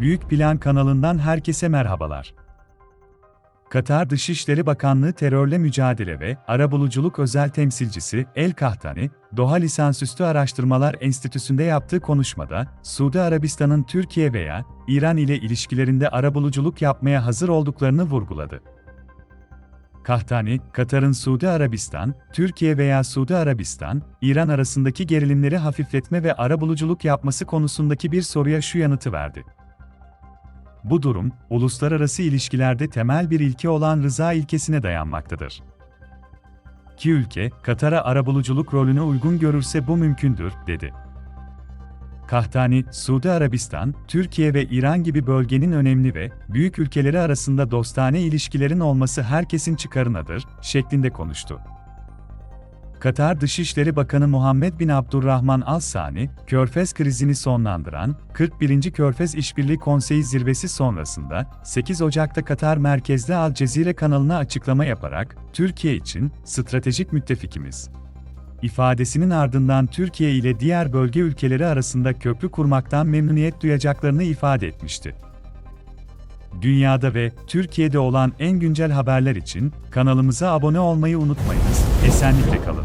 Büyük Plan kanalından herkese merhabalar. Katar Dışişleri Bakanlığı Terörle Mücadele ve Arabuluculuk Özel Temsilcisi El Kahtani, Doha Lisansüstü Araştırmalar Enstitüsü'nde yaptığı konuşmada, Suudi Arabistan'ın Türkiye veya İran ile ilişkilerinde arabuluculuk yapmaya hazır olduklarını vurguladı. Kahtani, Katar'ın Suudi Arabistan, Türkiye veya Suudi Arabistan, İran arasındaki gerilimleri hafifletme ve arabuluculuk yapması konusundaki bir soruya şu yanıtı verdi. Bu durum, uluslararası ilişkilerde temel bir ilke olan rıza ilkesine dayanmaktadır. İki ülke, Katar'a arabuluculuk rolünü uygun görürse bu mümkündür, dedi. Kahtani, Suudi Arabistan, Türkiye ve İran gibi bölgenin önemli ve büyük ülkeleri arasında dostane ilişkilerin olması herkesin çıkarınadır, şeklinde konuştu. Katar Dışişleri Bakanı Muhammed bin Abdurrahman Al Sani, Körfez krizini sonlandıran 41. Körfez İşbirliği Konseyi zirvesi sonrasında 8 Ocak'ta Katar merkezli Al Cezire kanalına açıklama yaparak Türkiye için stratejik müttefikimiz ifadesinin ardından Türkiye ile diğer bölge ülkeleri arasında köprü kurmaktan memnuniyet duyacaklarını ifade etmişti. Dünyada ve Türkiye'de olan en güncel haberler için kanalımıza abone olmayı unutmayınız. Esenlikle kalın.